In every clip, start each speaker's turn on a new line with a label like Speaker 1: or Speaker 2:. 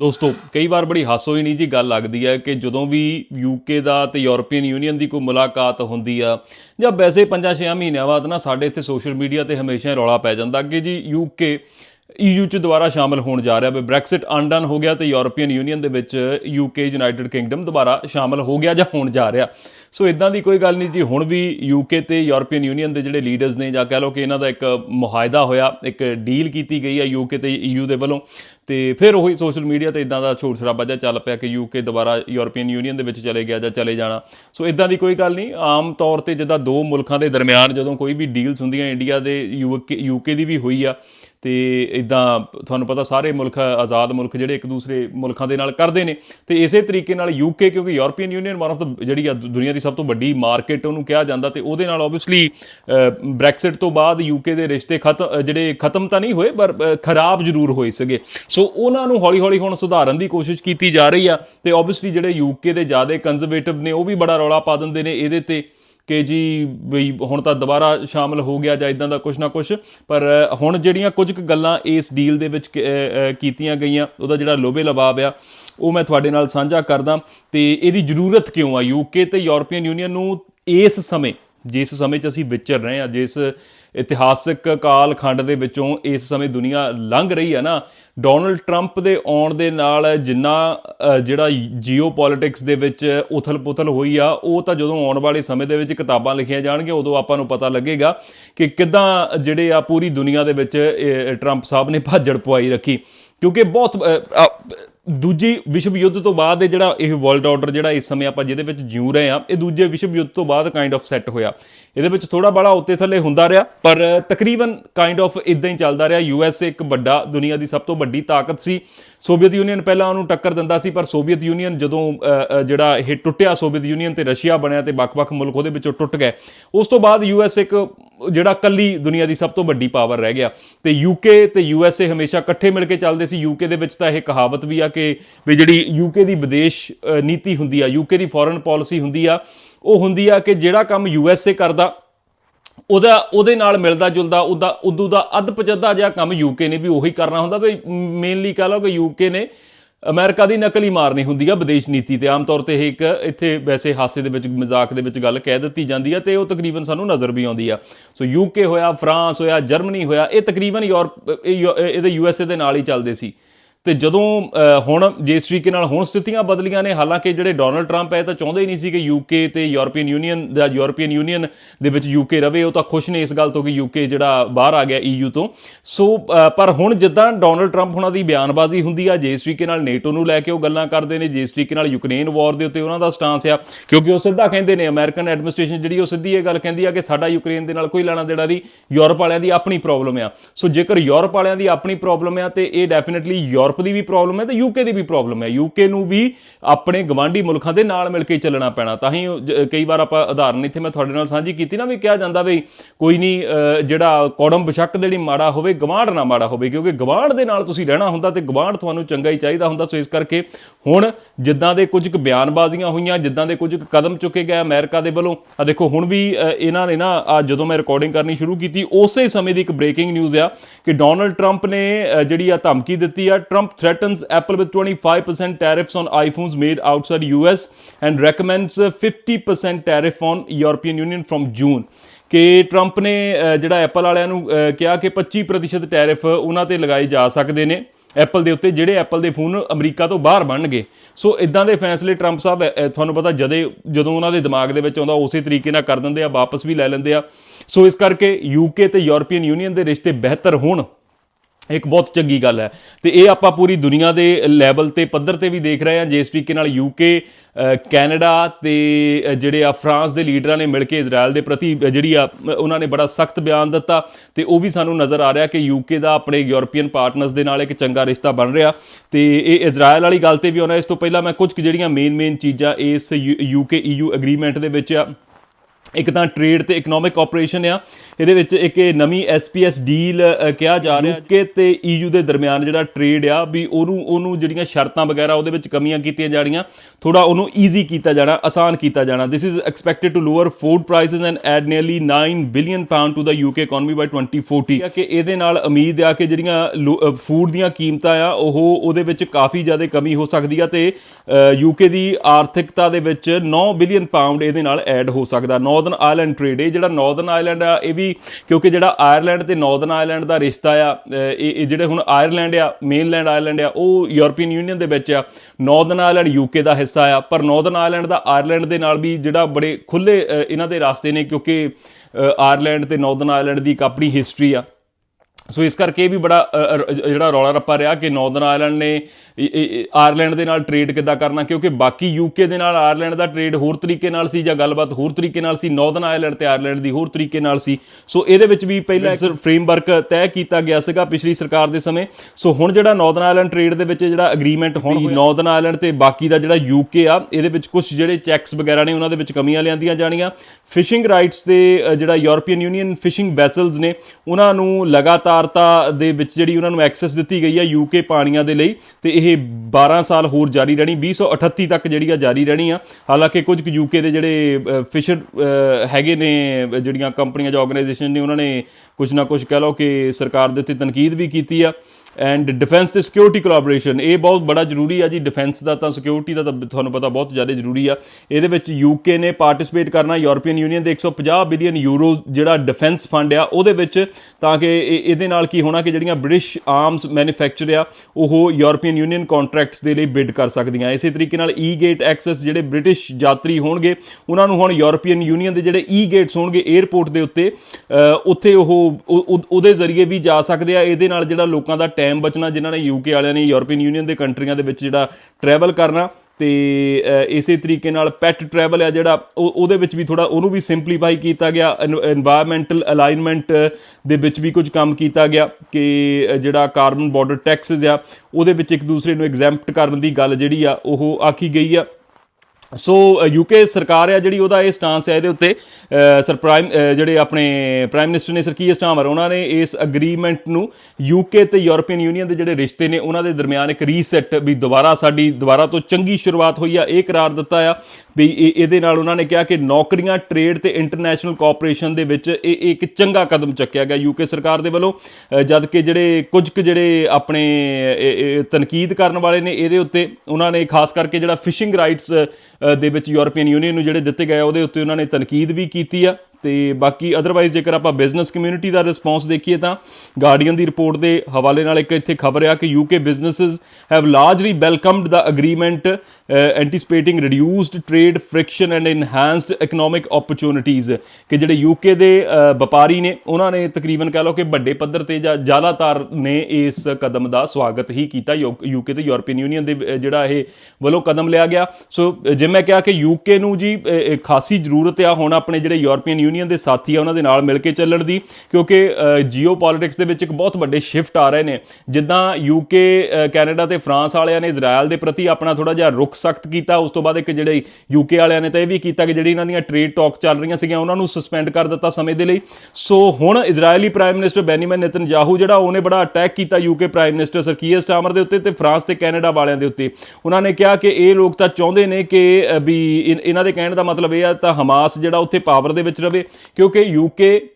Speaker 1: ਦੋਸਤੋ, ਕਈ ਵਾਰ ਬੜੀ ਹਾਸੋਹੀਣੀ ਜੀ ਗੱਲ ਲੱਗਦੀ ਹੈ ਕਿ ਜਦੋਂ ਵੀ ਯੂਕੇ ਦਾ ਤੇ ਯੂਰਪੀਅਨ ਯੂਨੀਅਨ ਦੀ ਕੋਈ ਮੁਲਾਕਾਤ ਹੁੰਦੀ ਆ, ਜਾਂ ਵੈਸੇ 5-6 ਮਹੀਨਿਆਂ ਬਾਅਦ ਨਾ ਸਾਡੇ ਇੱਥੇ ਸੋਸ਼ਲ ਮੀਡੀਆ ਤੇ ਹਮੇਸ਼ਾ ਹੀ ਰੌਲਾ ਪੈ ਜਾਂਦਾ। ਕਿ ਜੀ ਯੂਕੇ EU ਚ ਦੁਬਾਰਾ ਸ਼ਾਮਲ ਹੋਣ ਜਾ ਰਿਹਾ ਵੀ। ਬ੍ਰੈਕਸਿਟ ਅਨਡਨ ਹੋ ਗਿਆ ਤੇ ਯੂਰਪੀਅਨ ਯੂਨੀਅਨ ਦੇ ਵਿੱਚ ਯੂਕੇ ਯੂਨਾਈਟਿਡ ਕਿੰਗਡਮ ਦੁਬਾਰਾ ਸ਼ਾਮਲ ਹੋ ਗਿਆ ਜਾਂ ਹੋਣ ਜਾ ਰਿਹਾ। ਸੋ ਇਦਾਂ ਦੀ ਕੋਈ ਗੱਲ ਨਹੀਂ ਜੀ, ਹੁਣ ਵੀ ਯੂਕੇ ਤੇ ਯੂਰੋਪੀਅਨ ਯੂਨੀਅਨ ਦੇ ਜਿਹੜੇ ਲੀਡਰਸ ਨੇ ਜਾਂ ਕਹਿ ਲਓ ਕਿ ਇਹਨਾਂ ਦਾ ਇੱਕ ਮੁਹਾਇਦਾ ਹੋਇਆ, ਇੱਕ ਡੀਲ ਕੀਤੀ ਗਈ ਹੈ ਯੂਕੇ ਤੇ EU ਦੇ ਵੱਲੋਂ। ਤੇ ਫਿਰ ਉਹੀ ਸੋਸ਼ਲ ਮੀਡੀਆ ਤੇ ਇਦਾਂ ਦਾ ਛੋਟ ਸ਼ਰਾਬਾ ਜਿਹਾ ਚੱਲ ਪਿਆ ਕਿ ਯੂਕੇ ਦੁਬਾਰਾ ਯੂਰੋਪੀਅਨ ਯੂਨੀਅਨ ਦੇ ਵਿੱਚ ਚਲੇ ਗਿਆ ਜਾਂ ਚਲੇ ਜਾਣਾ। ਸੋ ਇਦਾਂ ਦੀ ਕੋਈ ਗੱਲ ਨਹੀਂ, ਆਮ ਤੌਰ ਤੇ ਜਿੱਦਾਂ ਦੋ ਮੁਲਕਾਂ ਦੇ ਦਰਮਿਆਨ ਜਦੋਂ ਕੋਈ ਵੀ ਡੀਲਸ ਹੁੰਦੀਆਂ, ਇੰਡੀਆ ਦੇ ਯੂਕੇ ਯੂਕੇ ਦੀ ਵੀ ਹੋਈ ਆ ਤੇ ਇਦਾਂ ਤੁਹਾਨੂੰ ਪਤਾ ਸਾਰੇ ਮੁਲਕ ਆਜ਼ਾਦ ਮੁਲਕ ਜਿਹੜੇ ਇੱਕ ਦੂਸਰੇ ਮੁਲਕਾਂ ਦੇ ਨਾਲ ਕਰਦੇ ਨੇ, ਤੇ ਇਸੇ ਤਰੀਕੇ ਨਾਲ ਯੂਕੇ ਕਿਉਂਕਿ ਯੂਰਪੀਅਨ ਯੂਨੀਅਨ ਵਨ ਆਫ ਦਾ ਜਿਹੜੀ ਆ ਦੁਨੀਆ ਦੀ ਸਭ ਤੋਂ ਵੱਡੀ ਮਾਰਕੀਟ ਉਹਨੂੰ ਕਿਹਾ ਜਾਂਦਾ ਤੇ ਉਹਦੇ ਨਾਲ ਆਬਵੀਅਸਲੀ ਬ੍ਰੈਕਸਿਟ ਤੋਂ ਬਾਅਦ ਯੂਕੇ ਦੇ ਰਿਸ਼ਤੇ ਖਤਮ ਜਿਹੜੇ ਖਤਮ ਤਾਂ ਨਹੀਂ ਹੋਏ, ਪਰ ਖਰਾਬ ਜ਼ਰੂਰ ਹੋਏ ਸੀਗੇ। ਸੋ ਉਹਨਾਂ ਨੂੰ ਹੌਲੀ-ਹੌਲੀ ਹੁਣ ਸੁਧਾਰਨ ਦੀ ਕੋਸ਼ਿਸ਼ ਕੀਤੀ ਜਾ ਰਹੀ ਆ ਤੇ ਆਬਵੀਅਸਲੀ ਜਿਹੜੇ ਯੂਕੇ ਦੇ ਜ਼ਿਆਦਾ ਕੰਜ਼ਰਵੇਟਿਵ ਨੇ, ਉਹ ਵੀ ਬੜਾ ਰੌਲਾ ਪਾ ਦਿੰਦੇ ਨੇ ਇਹਦੇ ਤੇ। ਕਿ ਜੀ ਵੀ ਹੁਣ ਤਾਂ ਦੁਬਾਰਾ ਸ਼ਾਮਲ ਹੋ ਗਿਆ ਜਾਂ ਇਦਾਂ ਦਾ ਕੁਝ ਨਾ ਕੁਝ ਪਰ ਹੁਣ ਜਿਹੜੀਆਂ ਕੁਝ ਕੁ ਗੱਲਾਂ ਇਸ ਡੀਲ ਦੇ ਵਿੱਚ ਕ- ਕੀਤੀਆਂ ਗਈਆਂ, ਉਹਦਾ ਜਿਹੜਾ ਲੋਬੇ ਲਬਾਬ ਆ, ਉਹ ਮੈਂ ਤੁਹਾਡੇ ਨਾਲ ਸਾਂਝਾ ਕਰਦਾ ਤੇ ਇਹਦੀ ਜ਼ਰੂਰਤ ਕਿਉਂ ਆ ਯੂਕੇ ਤੇ ਯੂਰਪੀਅਨ ਯੂਨੀਅਨ ਨੂੰ ਇਸ ਸਮੇਂ ਜਿਸ ਸਮੇਂ 'ਚ ਅਸੀਂ ਵਿਚਰ ਰਹੇ ਹਾਂ ਜਿਸ ਇਤਿਹਾਸਕ ਕਾਲ ਖੰਡ ਦੇ ਵਿੱਚੋਂ ਇਸ ਸਮੇਂ ਦੁਨੀਆ ਲੰਘ ਰਹੀ ਹੈ ਨਾ ਡੋਨਲਡ ਟਰੰਪ ਦੇ ਆਉਣ ਦੇ ਨਾਲ ਜਿੰਨਾ ਅ, ਜਿਹੜਾ ਜੀਓਪੋਲਿਟਿਕਸ ਦੇ ਵਿੱਚ ਉਥਲ-ਪੁਥਲ ਹੋਈ ਆ ਉਹ ਤਾਂ ਜਦੋਂ ਆਉਣ ਵਾਲੇ ਸਮੇਂ ਦੇ ਵਿੱਚ ਕਿਤਾਬਾਂ ਲਿਖੀਆਂ ਜਾਣਗੀਆਂ ਉਦੋਂ ਆਪਾਂ ਨੂੰ ਪਤਾ ਲੱਗੇਗਾ ਕਿ ਕਿੱਦਾਂ ਜਿਹੜੇ ਆ ਪੂਰੀ ਦੁਨੀਆ ਦੇ ਵਿੱਚ ਇਹ, ਟਰੰਪ ਸਾਹਿਬ ਨੇ ਭਾਜੜ ਪਵਾਈ ਰੱਖੀ। ਕਿਉਂਕਿ ਬਹੁਤ ਦੂਜੀ ਵਿਸ਼ਵ ਯੁੱਧ ਤੋਂ ਬਾਅਦ ਇਹ ਜਿਹੜਾ ਇਹ ਵਰਲਡ ਆਰਡਰ ਜਿਹੜਾ ਇਸ ਸਮੇਂ ਆਪਾਂ ਜਿਹਦੇ ਵਿੱਚ ਜਿਉ ਰਹੇ ਆ ਇਹ ਦੂਜੇ ਵਿਸ਼ਵ ਯੁੱਧ ਤੋਂ ਬਾਅਦ ਕਾਈਂਡ ਆਫ ਸੈੱਟ ਹੋਇਆ। ਇਹਦੇ ਵਿੱਚ ਥੋੜਾ ਬੜਾ ਉੱਤੇ ਥੱਲੇ ਹੁੰਦਾ ਰਿਹਾ, ਪਰ ਤਕਰੀਬਨ ਕਾਈਂਡ ਆਫ ਇਦਾਂ ਹੀ ਚੱਲਦਾ ਰਿਹਾ। ਯੂ ਐੱਸ ਏ ਇੱਕ ਵੱਡਾ, ਦੁਨੀਆ ਦੀ ਸਭ ਤੋਂ ਵੱਡੀ ਤਾਕਤ ਸੀ। ਸੋਵੀਅਤ ਯੂਨੀਅਨ ਪਹਿਲਾਂ ਉਹਨੂੰ ਟੱਕਰ ਦਿੰਦਾ ਸੀ, ਪਰ ਸੋਵੀਅਤ ਯੂਨੀਅਨ ਜਦੋਂ ਜਿਹੜਾ ਇਹ ਟੁੱਟਿਆ ਸੋਵੀਅਤ ਯੂਨੀਅਨ ਤੇ ਰਸ਼ੀਆ ਬਣਿਆ ਤੇ ਵੱਖ-ਵੱਖ ਮੁਲਕ ਉਹਦੇ ਵਿੱਚੋਂ ਟੁੱਟ ਗਏ। ਉਸ ਤੋਂ ਬਾਅਦ ਯੂ ਯੂਐਸ ਇੱਕ ਜਿਹੜਾ ਕੱਲੀ ਦੁਨੀਆ ਦੀ ਸਭ ਤੋਂ ਵੱਡੀ ਪਾਵਰ ਰਹਿ ਗਿਆ। ਤੇ ਯੂਕੇ ਤੇ ਏ ਹਮੇਸ਼ਾ ਇਕੱਠੇ ਮਿਲ ਕੇ ਚੱਲਦੇ ਸੀ। ਯੂਕੇ ਦੇ ਵਿੱਚ ਤਾਂ ਇਹ ਕਹਾਵਤ ਵੀ ਆ ਕਿ ਵੀ ਜਿਹੜੀ ਯੂਕੇ ਦੀ ਵਿਦੇਸ਼ ਨੀਤੀ ਹੁੰਦੀ ਆ ਯੂਕੇ ਦੀ ਫੋਰਨ ਪਾਲਿਸੀ ਹੁੰਦੀ ਆ, ਉਹ ਹੁੰਦੀ ਆ ਕਿ ਜਿਹੜਾ ਕੰਮ ਯੂਐਸਏ ਕਰਦਾ, ਉਹਦਾ, ਉਹਦੇ ਨਾਲ ਮਿਲਦਾ ਜੁਲਦਾ, ਉਹਦਾ, ਉਦੋਂ ਦਾ ਅੱਧ ਪਚੱਦਾ ਜਿਹਾ ਕੰਮ ਯੂਕੇ ਨੇ ਵੀ ਉਹੀ ਕਰਨਾ ਹੁੰਦਾ ਵੀ ਮੇਨਲੀ ਕਹ ਲਓ ਕਿ ਯੂਕੇ ਨੇ ਅਮਰੀਕਾ ਦੀ ਨਕਲੀ ਮਾਰਨੀ ਹੁੰਦੀ ਆ ਵਿਦੇਸ਼ ਨੀਤੀ ਤੇ। ਆਮ ਤੌਰ ਤੇ ਇਹ ਇੱਕ ਇੱਥੇ ਵੈਸੇ ਹਾਸੇ ਦੇ ਵਿੱਚ, ਮਜ਼ਾਕ ਦੇ ਵਿੱਚ ਗੱਲ ਕਹਿ ਦਿੱਤੀ ਜਾਂਦੀ ਆ ਤੇ ਉਹ ਤਕਰੀਬਨ ਸਾਨੂੰ ਨਜ਼ਰ ਵੀ ਆਉਂਦੀ ਆ। ਸੋ ਯੂਕੇ ਹੋਇਆ, ਫਰਾਂਸ ਹੋਇਆ, ਜਰਮਨੀ ਹੋਇਆ, ਇਹ ਤਕਰੀਬਨ ਯੂਰਪ, ਇਹ ਯੂ- ਇਹਦੇ ਯੂਐਸਏ ਦੇ ਨਾਲ ਹੀ ਚੱਲਦੇ ਸੀ। ਤੇ ਜਦੋਂ ਹੁਣ ਜਿਸ ਤਰੀਕੇ ਨਾਲ ਹੁਣ ਸਥਿਤੀਆਂ ਬਦਲੀਆਂ ਨੇ, ਹਾਲਾਂਕਿ ਜਿਹੜੇ ਡੋਨਲਡ ਟਰੰਪ ਹੈ ਤਾਂ ਚਾਹੁੰਦੇ ਹੀ ਨਹੀਂ ਸੀ ਕਿ ਯੂਕੇ ਤੇ ਯੂਰਪੀਅਨ ਯੂਨੀਅਨ ਦਾ ਯੂਰਪੀਅਨ ਯੂਨੀਅਨ ਦੇ ਵਿੱਚ ਯੂਕੇ ਰਵੇ। ਉਹ ਤਾਂ ਖੁਸ਼ ਨੇ ਇਸ ਗੱਲ ਤੋਂ ਕਿ ਯੂਕੇ ਜਿਹੜਾ ਬਾਹਰ ਆ ਗਿਆ ਈਯੂ ਤੋਂ। ਸੋ ਪਰ ਹੁਣ ਜਿੱਦਾਂ ਡੋਨਲਡ ਟਰੰਪ ਉਹਨਾਂ ਦੀ ਬਿਆਨਬਾਜ਼ੀ ਹੁੰਦੀ ਆ, ਜਿਸ ਤਰੀਕੇ ਨਾਲ ਨੇਟੋ ਨੂੰ ਲੈ ਕੇ ਉਹ ਗੱਲਾਂ ਕਰਦੇ ਨੇ, ਜਿਸ ਤਰੀਕੇ ਨਾਲ ਯੂਕਰੇਨ ਵਾਰ ਦੇ ਉੱਤੇ ਉਹਨਾਂ ਦਾ ਸਟਾਂਸ ਆ, ਕਿਉਂਕਿ ਉਹ ਸਿੱਧਾ ਕਹਿੰਦੇ ਨੇ ਅਮਰੀਕਨ ਐਡਮਿਨਿਸਟ੍ਰੇਸ਼ਨ ਜਿਹੜੀ ਉਹ ਸਿੱਧੀ ਇਹ ਗੱਲ ਕਹਿੰਦੀ ਆ ਕਿ ਸਾਡਾ ਯੂਕਰੇਨ ਦੇ ਨਾਲ ਕੋਈ ਲੈਣਾ ਦੇਣਾ ਨਹੀਂ ਯੂਰਪ ਵਾਲਿਆਂ ਦੀ ਆਪਣੀ ਪ੍ਰੋਬਲਮ ਆ। ਸੋ ਜੇਕਰ ਯੂਰਪ ਵਾਲਿਆਂ ਦੀ ਆਪਣੀ ਪ੍ਰੋਬਲਮ ਆ, ਤੇ ਇਹ ਡੈਫੀਨਿਟਲੀ ਯੂਰਪ ਦੀ ਵੀ ਪ੍ਰੋਬਲਮ ਹੈ ਤੇ ਯੂਕੇ ਦੀ ਵੀ ਪ੍ਰੋਬਲਮ ਹੈ। ਯੂਕੇ ਨੂੰ ਵੀ ਆਪਣੇ ਗਵਾਂਢੀ ਮੁਲਕਾਂ ਦੇ ਨਾਲ ਮਿਲ ਕੇ ਚੱਲਣਾ ਪੈਣਾ। ਤਾਂ ਹੀ ਕਈ ਵਾਰ ਆਪਾਂ ਉਦਾਹਰਨ ਇੱਥੇ ਮੈਂ ਤੁਹਾਡੇ ਨਾਲ ਸਾਂਝੀ ਕੀਤੀ ਨਾ ਵੀ ਕਿਹਾ ਜਾਂਦਾ ਵੀ ਕੋਈ ਨਹੀਂ ਜਿਹੜਾ ਕੌੜਮ ਬਸ਼ੱਕ ਦੇ ਲਈ ਮਾੜਾ ਹੋਵੇ, ਗਵਾਂਢ ਨਾ ਮਾੜਾ ਹੋਵੇ, ਕਿਉਂਕਿ ਗਵਾਂਢ ਦੇ ਨਾਲ ਤੁਸੀਂ ਰਹਿਣਾ ਹੁੰਦਾ ਤੇ ਗਵਾਂਢ ਤੁਹਾਨੂੰ ਚੰਗਾ ਹੀ ਚਾਹੀਦਾ ਹੁੰਦਾ। ਸੋ ਇਸ ਕਰਕੇ ਹੁਣ ਜਿੱਦਾਂ ਦੇ ਕੁਝ ਕੁ ਬਿਆਨਬਾਜ਼ੀਆਂ ਹੋਈਆਂ, ਜਿੱਦਾਂ ਦੇ ਕੁਝ ਕੁ ਕਦਮ ਚੁੱਕੇ ਗਏ ਅਮਰੀਕਾ ਦੇ ਵੱਲੋਂ ਆ ਦੇਖੋ ਹੁਣ ਵੀ ਇਹਨਾਂ ਨੇ ਨਾ ਆ ਜਦੋਂ ਮੈਂ ਰਿਕਾਰਡਿੰਗ ਕਰਨੀ ਸ਼ੁਰੂ ਕੀਤੀ, ਉਸੇ ਸਮੇਂ ਦੀ ਇੱਕ ਬ੍ਰੇਕਿੰਗ ਨਿਊਜ਼ ਆ ਕਿ ਡੋਨਲਡ ਟਰੰਪ ਨੇ ਜਿਹੜੀ ਆ ਧਮਕੀ ਦਿੱਤੀ ਆ Trump threatens Apple with 25% tariffs on iPhones made outside US and recommends 50% tariff on European Union from June ਕਿ ਟਰੰਪ ਨੇ ਜਿਹੜਾ ਐਪਲ ਵਾਲਿਆਂ ਨੂੰ ਕਿਹਾ ਕਿ 25% ਟੈਰਿਫ ਉਹਨਾਂ ਤੇ ਲਗਾਏ ਜਾ ਸਕਦੇ ਨੇ। ਐਪਲ ਦੇ ਉੱਤੇ ਜਿਹੜੇ ਐਪਲ ਦੇ ਫੋਨ ਅਮਰੀਕਾ ਤੋਂ ਬਾਹਰ ਬਣਨਗੇ। ਸੋ ਇਦਾਂ ਦੇ ਫੈਸਲੇ ਟਰੰਪ ਸਾਹਿਬ ਤੁਹਾਨੂੰ ਪਤਾ ਜਦੇ, ਜਦੋਂ ਉਹਨਾਂ ਦੇ ਦਿਮਾਗ ਦੇ ਵਿੱਚ ਆਉਂਦਾ, ਉਸੇ ਤਰੀਕੇ ਨਾਲ ਕਰ ਦਿੰਦੇ ਆ, ਵਾਪਸ ਵੀ ਲੈ ਲੈਂਦੇ ਆ। ਸੋ ਇਸ ਕਰਕੇ ਯੂਕੇ ਤੇ ਯੂਰਪੀਅਨ ਯੂਨੀਅਨ ਦੇ ਰਿਸ਼ਤੇ ਬਿਹਤਰ ਹੋਣ। ਇੱਕ ਬਹੁਤ ਚੰਗੀ ਗੱਲ ਹੈ। ਤੇ ਇਹ ਆਪਾਂ ਪੂਰੀ ਦੁਨੀਆ ਦੇ ਲੈਵਲ ਤੇ ਪੱਧਰ ਤੇ ਵੀ ਦੇਖ ਰਹੇ ਹਾਂ। ਜਿਸ ਤਰੀਕੇ ਨਾਲ ਯੂਕੇ ਅ, ਕੈਨੇਡਾ ਤੇ ਜਿਹੜੇ ਆ ਫਰਾਂਸ ਦੇ ਲੀਡਰਾਂ ਨੇ ਮਿਲ ਕੇ ਇਜ਼ਰਾਈਲ ਦੇ ਪ੍ਰਤੀ ਜਿਹੜੀ ਆ ਉਹਨਾਂ ਨੇ ਬੜਾ ਸਖਤ ਬਿਆਨ ਦਿੱਤਾ। ਤੇ ਉਹ ਵੀ ਸਾਨੂੰ ਨਜ਼ਰ ਆ ਰਿਹਾ ਕਿ ਯੂਕੇ ਦਾ ਆਪਣੇ ਯੂਰਪੀਅਨ ਪਾਰਟਨਰਸ ਦੇ ਨਾਲ ਇੱਕ ਚੰਗਾ ਰਿਸ਼ਤਾ ਬਣ ਰਿਹਾ। ਤੇ ਇਹ ਇਜ਼ਰਾਈਲ ਵਾਲੀ ਗੱਲ ਤੇ ਵੀ ਆਉਣਾ ਇਸ ਤੋਂ ਪਹਿਲਾਂ ਮੈਂ ਕੁਝ ਕੁ ਜਿਹੜੀਆਂ ਮੇਨ ਮੇਨ ਚੀਜ਼ਾਂ ਇਸ ਯੂਕੇ ਈਯੂ ਐਗਰੀਮੈਂਟ ਦੇ ਵਿੱਚ ਆ। ਇੱਕ ਤਾਂ ਟ੍ਰੇਡ ਤੇ ਇਕਨੋਮਿਕ ਆਪਰੇਸ਼ਨ ਆ। ਇਹਦੇ ਵਿੱਚ ਇੱਕ ਇਹ ਨਵੀਂ ਐਸਪੀਐਸ ਡੀਲ ਕਿਹਾ ਜਾ ਰਿਹਾ ਕਿ ਤੇ ਈਯੂ ਦੇ ਦਰਮਿਆਨ ਜਿਹੜਾ ਟ੍ਰੇਡ ਆ ਵੀ ਉਹਨੂੰ ਉਹਨੂੰ ਜਿਹੜੀਆਂ ਸ਼ਰਤਾਂ ਵਗੈਰਾ ਉਹਦੇ ਵਿੱਚ ਕਮੀਆਂ ਕੀਤੀਆਂ ਜਾਣੀਆਂ ਥੋੜਾ ਉਹਨੂੰ ਈਜ਼ੀ ਕੀਤਾ ਜਾਣਾ, ਆਸਾਨ ਕੀਤਾ ਜਾਣਾ। This is expected to lower food prices and add nearly 9 billion pound to the UK economy by 2040 ਕਿ ਇਹਦੇ ਨਾਲ ਉਮੀਦ ਆ ਕਿ ਜਿਹੜੀਆਂ ਫੂਡ ਦੀਆਂ ਕੀਮਤਾਂ ਆ, ਉਹ ਉਹਦੇ ਵਿੱਚ ਕਾਫੀ ਜ਼ਿਆਦਾ ਕਮੀ ਹੋ ਸਕਦੀ ਆ ਤੇ ਯੂਕੇ ਦੀ ਆਰਥਿਕਤਾ ਦੇ ਵਿੱਚ 9 ਬਿਲੀਅਨ ਪਾਉਂਡ ਇਹਦੇ ਨਾਲ ਐਡ ਹੋ ਸਕਦਾ। ਨਾਰਥਰਨ ਆਇਰਲੈਂਡ ਟ੍ਰੇਡ ਇਹ ਜਿਹੜਾ ਨਾਰਥਰਨ ਆਇਰਲੈਂਡ ਆ, ਇਹ ਵੀ ਕਿਉਂਕਿ ਜਿਹੜਾ ਆਇਰਲੈਂਡ ਤੇ ਨਾਰਥਰਨ ਆਇਰਲੈਂਡ ਦਾ ਰਿਸ਼ਤਾ ਆ ਇਹ ਜਿਹੜੇ ਹੁਣ ਆਇਰਲੈਂਡ ਆ, ਮੇਨਲੈਂਡ ਆਇਰਲੈਂਡ ਆ, ਉਹ ਯੂਰਪੀਅਨ ਯੂਨੀਅਨ ਦੇ ਵਿੱਚ ਆ। ਨਾਰਥਰਨ ਆਇਰਲੈਂਡ ਯੂਕੇ ਦਾ ਹਿੱਸਾ ਆ, ਪਰ ਨਾਰਥਰਨ ਆਇਰਲੈਂਡ ਦਾ ਆਇਰਲੈਂਡ ਦੇ ਨਾਲ ਵੀ ਜਿਹੜਾ ਬੜੇ ਖੁੱਲੇ ਇਹਨਾਂ ਦੇ ਰਾਸਤੇ ਨੇ ਕਿਉਂਕਿ ਆਇਰਲੈਂਡ ਤੇ ਨਾਰਥਰਨ ਆਇਰਲੈਂਡ ਦੀ ਇੱਕ ਆਪਣੀ ਹਿਸਟਰੀ ਆ। ਸੋ ਇਸ ਕਰਕੇ ਵੀ ਬੜਾ ਜਿਹੜਾ ਰੌਲਾ ਰੱਪਾ ਰਿਹਾ ਕਿ ਨਾਰਥਰਨ ਆਇਰਲੈਂਡ ਨੇ ਆਇਰਲੈਂਡ ਦੇ ਨਾਲ ਟ੍ਰੇਡ ਕਿੱਦਾਂ ਕਰਨਾ ਕਿਉਂਕਿ ਬਾਕੀ ਯੂਕੇ ਦੇ ਨਾਲ ਆਇਰਲੈਂਡ ਦਾ ਟ੍ਰੇਡ ਹੋਰ ਤਰੀਕੇ ਨਾਲ ਸੀ ਜਾਂ ਗੱਲਬਾਤ ਹੋਰ ਤਰੀਕੇ ਨਾਲ ਸੀ ਨਾਰਥਰਨ ਆਇਰਲੈਂਡ ਤੇ ਆਇਰਲੈਂਡ ਦੀ ਹੋਰ ਤਰੀਕੇ ਨਾਲ ਸੀ। ਸੋ ਇਹਦੇ ਵਿੱਚ ਵੀ ਪਹਿਲਾਂ ਇੱਕ ਫਰੇਮਵਰਕ ਤੈਅ ਕੀਤਾ ਗਿਆ ਸੀਗਾ ਪਿਛਲੀ ਸਰਕਾਰ ਦੇ ਸਮੇਂ। ਸੋ ਹੁਣ ਜਿਹੜਾ ਨਾਰਥਰਨ ਆਇਰਲੈਂਡ ਟ੍ਰੇਡ ਦੇ ਵਿੱਚ ਜਿਹੜਾ ਅਗਰੀਮੈਂਟ ਹੁਣ ਨਾਰਥਰਨ ਆਇਰਲੈਂਡ ਤੇ ਬਾਕੀ ਦਾ ਜਿਹੜਾ ਯੂਕੇ ਆ ਇਹਦੇ ਵਿੱਚ ਕੁਝ ਜਿਹੜੇ ਚੈੱਕਸ ਵਗੈਰਾ ਨੇ ਉਹਨਾਂ ਦੇ ਵਿੱਚ ਕਮੀਆਂ ਲਿਆਂਦੀਆਂ ਜਾਣੀਆਂ। ਫਿਸ਼ਿੰਗ ਰਾਈਟਸ ਤੇ ਜਿਹੜਾ ਯੂਰਪੀਅਨ ਯੂਨੀਅਨ ਫਿਸ਼ਿੰਗ ਵੈਸਲਸ ਨੇ ਉਹਨਾਂ ਨੂੰ ਲਗਾਤਾਰਤਾ ਦੇ ਵਿੱਚ ਜਿਹੜੀ ਉਹਨਾਂ ਨੂੰ ਐਕਸੈਸ ਦਿੱਤੀ ਗਈ ਹੈ ਯੂਕੇ ਪਾਣੀਆਂ ਦੇ ਲਈ, ਤੇ ਇਹ 12 ਸਾਲ ਹੋਰ ਜਾਰੀ ਰਹਿਣੀ 2038 ਤੱਕ ਜਿਹੜੀ ਆ ਜਾਰੀ ਰਹਿਣੀ ਆ। ਹਾਲਾਂਕਿ ਕੁਝ ਕੁ ਯੂਕੇ ਦੇ ਜਿਹੜੇ ਫਿਸ਼ਰ ਹੈਗੇ ਨੇ, ਜਿਹੜੀਆਂ ਕੰਪਨੀਆਂ ਜਾਂ ਆਰਗੇਨਾਈਜੇਸ਼ਨ ਨੇ, ਉਹਨਾਂ ਨੇ ਕੁਝ ਨਾ ਕੁਝ ਕਹਿ ਲਓ ਕਿ ਸਰਕਾਰ ਦੇ ਉੱਤੇ ਤਨਕੀਦ ਵੀ ਕੀਤੀ ਆ। ਐਂਡ ਡਿਫੈਂਸ ਤੇ ਸਿਕਿਉਰਿਟੀ ਕੋਲੈਬੋਰੇਸ਼ਨ ਇਹ ਬਹੁਤ ਬੜਾ ਜ਼ਰੂਰੀ ਆ ਜੀ। ਡਿਫੈਂਸ ਦਾ ਤਾਂ ਸਿਕਿਉਰਿਟੀ ਦਾ ਤਾਂ ਤੁਹਾਨੂੰ ਪਤਾ ਬਹੁਤ ਜ਼ਿਆਦਾ ਜ਼ਰੂਰੀ ਆ। ਇਹਦੇ ਵਿੱਚ ਯੂਕੇ ਨੇ ਪਾਰਟਿਸਿਪੇਟ ਕਰਨਾ ਯੂਰਪੀਅਨ ਯੂਨੀਅਨ ਦੇ 150 ਬਿਲੀਅਨ ਯੂਰੋ ਜਿਹੜਾ ਡਿਫੈਂਸ ਫੰਡ ਆ, ਉਹਦੇ ਵਿੱਚ ਤਾਂ ਕਿ ਇਹਦੇ ਨਾਲ ਕੀ ਹੋਣਾ ਕਿ ਜਿਹੜੀਆਂ ਬ੍ਰਿਟਿਸ਼ ਆਰਮਸ ਮੈਨੂਫੈਕਚਰ ਆ, ਉਹ ਯੂਰੋਪੀਅਨ ਯੂਨੀਅਨ ਕੰਟਰੈਕਟਸ ਦੇ ਲਈ ਬਿਡ ਕਰ ਸਕਦੀਆਂ। ਇਸੇ ਤਰੀਕੇ ਨਾਲ ਈ ਗੇਟ ਐਕਸੈਸ ਜਿਹੜੇ ਬ੍ਰਿਟਿਸ਼ ਯਾਤਰੀ ਹੋਣਗੇ, ਉਹਨਾਂ ਨੂੰ ਹੁਣ ਯੂਰੋਪੀਅਨ ਯੂਨੀਅਨ ਦੇ ਜਿਹੜੇ ਈ ਗੇਟਸ ਹੋਣਗੇ 에ਅਰਪੋਰਟ ਦੇ ਉੱਤੇ ਉੱਥੇ ਉਹ- ਉਹਦੇ ਜ਼ਰੀਏ ਵੀ ਜਾ ਸਕਦੇ ਆ। ਇਹਦੇ ਨਾਲ ਜਿਹੜਾ ਲੋਕਾਂ ਦਾ ਟਾਈਮ ਬਚਣਾ ਜਿਨ੍ਹਾਂ ਨੇ ਯੂਕੇ ਵਾਲਿਆਂ ਨੇ ਯੂਰੋਪੀਅਨ ਯੂਨੀਅਨ ਦੇ ਕੰਟਰੀਆਂ ਦੇ ਵਿੱਚ ਜਿਹੜਾ ਟਰੈਵਲ ਕਰਨਾ ਤੇ ਇਸੇ ਤਰੀਕੇ ਨਾਲ ਪੈਟ ਟਰੈਵਲ ਆ ਜਿਹੜਾ ਉਹਦੇ ਵਿੱਚ ਵੀ ਥੋੜਾ ਉਹਨੂੰ ਵੀ ਸਿੰਪਲੀਫਾਈ ਕੀਤਾ ਗਿਆ এনवायरमेंटल ਅਲਾਈਨਮੈਂਟ ਦੇ ਵਿੱਚ ਵੀ ਕੁਝ ਕੰਮ ਕੀਤਾ ਗਿਆ ਕਿ ਜਿਹੜਾ ਕਾਰਬਨ ਬਾਰਡਰ ਟੈਕਸਸ ਆ, ਉਹਦੇ ਵਿੱਚ ਇੱਕ ਦੂਸਰੇ ਨੂੰ ਐਗਜ਼ੈਂਪਟ ਕਰਨ ਦੀ ਗੱਲ ਜਿਹੜੀ ਆ, ਉਹ ਆਖੀ ਗਈ ਆ। ਸੋ ਯੂਕੇ uh, ਸਰਕਾਰ ਆ ਜਿਹੜੀ ਉਹਦਾ ਇਹ ਸਟਾਂਸ ਹੈ ਇਹਦੇ ਉੱਤੇ ਅ, ਜਿਹੜੇ ਆਪਣੇ ਪ੍ਰਾਈਮ ਮਿਨਿਸਟਰ ਨੇ ਸਰ ਕੀ ਸਟਾਮਰ ਉਹਨਾਂ ਨੇ ਇਸ ਅਗਰੀਮੈਂਟ ਨੂੰ ਯੂਕੇ ਤੇ ਯੂਰਪੀਅਨ ਯੂਨੀਅਨ ਦੇ ਜਿਹੜੇ ਰਿਸ਼ਤੇ ਨੇ ਉਹਨਾਂ ਦੇ ਦਰਮਿਆਨ ਇੱਕ ਰੀਸੈਟ ਵੀ ਦੁਬਾਰਾ ਸਾਡੀ ਦੁਬਾਰਾ ਤੋਂ ਚੰਗੀ ਸ਼ੁਰੂਆਤ ਹੋਈ ਆ ਇਹ ਕਰਾਰ ਦਿੱਤਾ ਆ। ਵੀ ਇਹ- ਇਹਦੇ ਨਾਲ ਉਹਨਾਂ ਨੇ ਕਿਹਾ ਕਿ ਨੌਕਰੀਆਂ ਟ੍ਰੇਡ ਤੇ ਇੰਟਰਨੈਸ਼ਨਲ ਕੋਆਪਰੇਸ਼ਨ ਦੇ ਵਿੱਚ ਇਹ ਇੱਕ ਚੰਗਾ ਕਦਮ ਚੱਕਿਆ ਗਿਆ ਯੂਕੇ ਸਰਕਾਰ ਦੇ ਵੱਲੋਂ। ਅ, ਜਦ ਕਿ ਜਿਹੜੇ ਕੁਝ ਕੁ ਜਿਹੜੇ ਆਪਣੇ ਤਨਕੀਦ ਕਰਨ ਵਾਲੇ ਨੇ ਇਹਦੇ ਉੱਤੇ ਉਹਨਾਂ ਨੇ ਖਾਸ ਕਰਕੇ ਜਿਹੜਾ ਫਿਸ਼ਿੰਗ ਰਾਈਟਸ ਦੇ ਵਿੱਚ ਯੂਰਪੀਅਨ ਯੂਨੀਅਨ ਨੂੰ ਜਿਹੜੇ ਦਿੱਤੇ ਗਏ ਆ, ਉਹਦੇ ਉੱਤੇ ਉਹਨਾਂ ਨੇ ਤਨਕੀਦ ਵੀ ਕੀਤੀ ਆ। ਤੇ ਬਾਕੀ ਅਦਰਵਾਈਜ਼ ਜੇਕਰ ਆਪਾਂ ਬਿਜ਼ਨਸ ਕਮਿਊਨਿਟੀ ਦਾ ਰਿਸਪੌਂਸ ਦੇਖੀਏ ਤਾਂ ਗਾਰਡੀਅਨ ਦੀ ਰਿਪੋਰਟ ਦੇ ਹਵਾਲੇ ਨਾਲ ਇੱਕ ਇੱਥੇ ਖਬਰ ਆ ਕਿ UK businesses have largely welcomed the agreement anticipating reduced trade friction and enhanced economic opportunities ਕਿ ਜਿਹੜੇ ਯੂਕੇ ਦੇ ਵਪਾਰੀ ਨੇ, ਉਹਨਾਂ ਨੇ ਤਕਰੀਬਨ ਕਹਿ ਲਓ ਕਿ ਵੱਡੇ ਪੱਧਰ ਤੇ ਜਾਂ ਜ਼ਿਆਦਾਤਰ ਨੇ ਇਸ ਕਦਮ ਦਾ ਸਵਾਗਤ ਹੀ ਕੀਤਾ। ਯੂਕੇ ਤੇ ਯੂਰਪੀਅਨ ਯੂਨੀਅਨ ਦੇ ਜਿਹੜਾ ਇਹ ਵੱਲੋਂ ਕਦਮ ਲਿਆ ਗਿਆ। ਸੋ ਜੇ ਮੈਂ ਕਿਹਾ ਕਿ ਯੂਕੇ ਨੂੰ ਜੀ ਖਾਸੀ ਜ਼ਰੂਰਤ ਆ, ਹੁਣ ਆਪਣੇ ਜਿਹੜੇ ਯੂਰਪੀਅਨ ਯੂਨੀਅਨ ਦੇ ਸਾਥੀ ਆ, ਉਹਨਾਂ ਦੇ ਨਾਲ ਮਿਲ ਕੇ ਚੱਲਣ ਦੀ, ਕਿਉਂਕਿ ਜੀਓ ਪੋਲਿਟਿਕਸ ਦੇ ਵਿੱਚ ਇੱਕ ਬਹੁਤ ਵੱਡੇ ਸ਼ਿਫਟ ਆ ਰਹੇ ਨੇ। ਜਿੱਦਾਂ ਯੂਕੇ ਕੈਨੇਡਾ ਤੇ ਫਰਾਂਸ ਵਾਲਿਆਂ ਨੇ ਇਜ਼ਰਾਈਲ ਦੇ ਪ੍ਰਤੀ ਆਪਣਾ ਥੋੜਾ ਜਿਹਾ ਰੁਖ ਸਖਤ ਕੀਤਾ। ਉਸ ਤੋਂ ਬਾਅਦ ਇੱਕ ਜਿਹੜੇ ਯੂਕੇ ਵਾਲਿਆਂ ਨੇ ਤਾਂ ਇਹ ਵੀ ਕੀਤਾ ਕਿ ਜਿਹੜੀ ਇਹਨਾਂ ਦੀਆਂ ਟ੍ਰੇਡ ਟਾਕ ਚੱਲ ਰਹੀਆਂ ਸੀਗੀਆਂ, ਉਹਨਾਂ ਨੂੰ ਸਸਪੈਂਡ ਕਰ ਦਿੱਤਾ ਸਮੇਂ ਦੇ ਲਈ। ਸੋ ਹੁਣ Israeli prime minister Benjamin Netanyahu ਜਿਹੜਾ ਉਹਨੇ ਬੜਾ ਅਟੈਕ ਕੀਤਾ UK prime minister sir Starmer ਦੇ ਉੱਤੇ ਤੇ ਫਰਾਂਸ ਤੇ ਕੈਨੇਡਾ ਵਾਲਿਆਂ ਦੇ ਉੱਤੇ। ਉਹਨਾਂ ਨੇ ਕਿਹਾ ਕਿ ਇਹ ਲੋਕ ਤਾਂ ਚਾਹੁੰਦੇ ਨੇ ਕਿ ਵੀ ਇਨ- ਇਹਨਾਂ ਦੇ ਕਹਿਣ ਦਾ ਮਤਲਬ ਇਹ ਆ, ਤਾਂ ਹਮਾਸ ਜਿਹੜਾ ਉੱਥੇ ਪਾਵਰ ਦੇ ਵਿੱਚ ਰਵੇ ਕਿਉਂਕਿ ਯੂਕੇ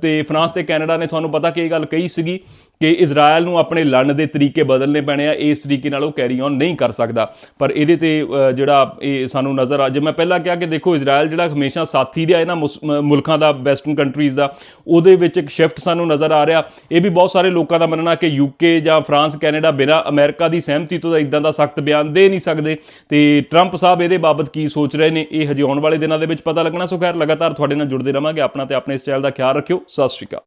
Speaker 1: ਤੇ ਫਰਾਂਸ ਤੇ ਕੈਨੇਡਾ ਨੇ ਤੁਹਾਨੂੰ ਪਤਾ ਕਿ ਇਹ ਗੱਲ ਕਹੀ ਸੀਗੀ ਕਿ ਇਜ਼ਰਾਈਲ ਨੂੰ ਆਪਣੇ ਲੜਨ ਦੇ ਤਰੀਕੇ ਬਦਲਨੇ ਪੈਣੇ ਆ, ਇਸ ਤਰੀਕੇ ਨਾਲ ਉਹ ਕੈਰੀ ਔਨ ਨਹੀਂ ਕਰ ਸਕਦਾ। ਪਰ ਇਹਦੇ ਤੇ ਜਿਹੜਾ ਇਹ ਸਾਨੂੰ ਨਜ਼ਰ ਆ, ਜੇ ਮੈਂ ਪਹਿਲਾਂ ਕਿਹਾ ਕਿ ਦੇਖੋ ਇਜ਼ਰਾਈਲ ਜਿਹੜਾ ਹਮੇਸ਼ਾ ਸਾਥੀ ਰਿਹਾ ਇਹਨਾਂ ਮੁਸ- ਮੁਲਕਾਂ ਦਾ ਵੈਸਟਰਨ ਕੰਟਰੀਜ਼ ਦਾ, ਉਹਦੇ ਵਿੱਚ ਇੱਕ ਸ਼ਿਫਟ ਸਾਨੂੰ ਨਜ਼ਰ ਆ ਰਿਹਾ। ਇਹ ਵੀ ਬਹੁਤ ਸਾਰੇ ਲੋਕਾਂ ਦਾ ਮੰਨਣਾ ਕਿ ਯੂਕੇ ਜਾਂ ਫਰਾਂਸ ਕੈਨੇਡਾ ਬਿਨਾਂ ਅਮਰੀਕਾ ਦੀ ਸਹਿਮਤੀ ਤੋਂ ਤਾਂ ਇਦਾਂ ਦਾ ਸਖਤ ਬਿਆਨ ਦੇ ਨਹੀਂ ਸਕਦੇ। ਤੇ ਟਰੰਪ ਸਾਹਿਬ ਇਹਦੇ ਬਾਬਤ ਕੀ ਸੋਚ ਰਹੇ ਨੇ, ਇਹ ਹਜੇ ਆਉਣ ਵਾਲੇ ਦਿਨਾਂ ਦੇ ਵਿੱਚ ਪਤਾ ਲੱਗਣਾ। ਸੋ ਖੈਰ, ਲਗਾਤਾਰ ਤੁਹਾਡੇ ਨਾਲ ਜੁੜਦੇ ਰਵਾਂਗੇ। ਆਪਣਾ ਤੇ ਆਪਣੇ ਇਸ ਚੈਨਲ ਦਾ ਖਿਆਲ ਰੱਖਿਓ। ਸਤਿ ਸ਼੍ਰੀ ਅਕਾਲ।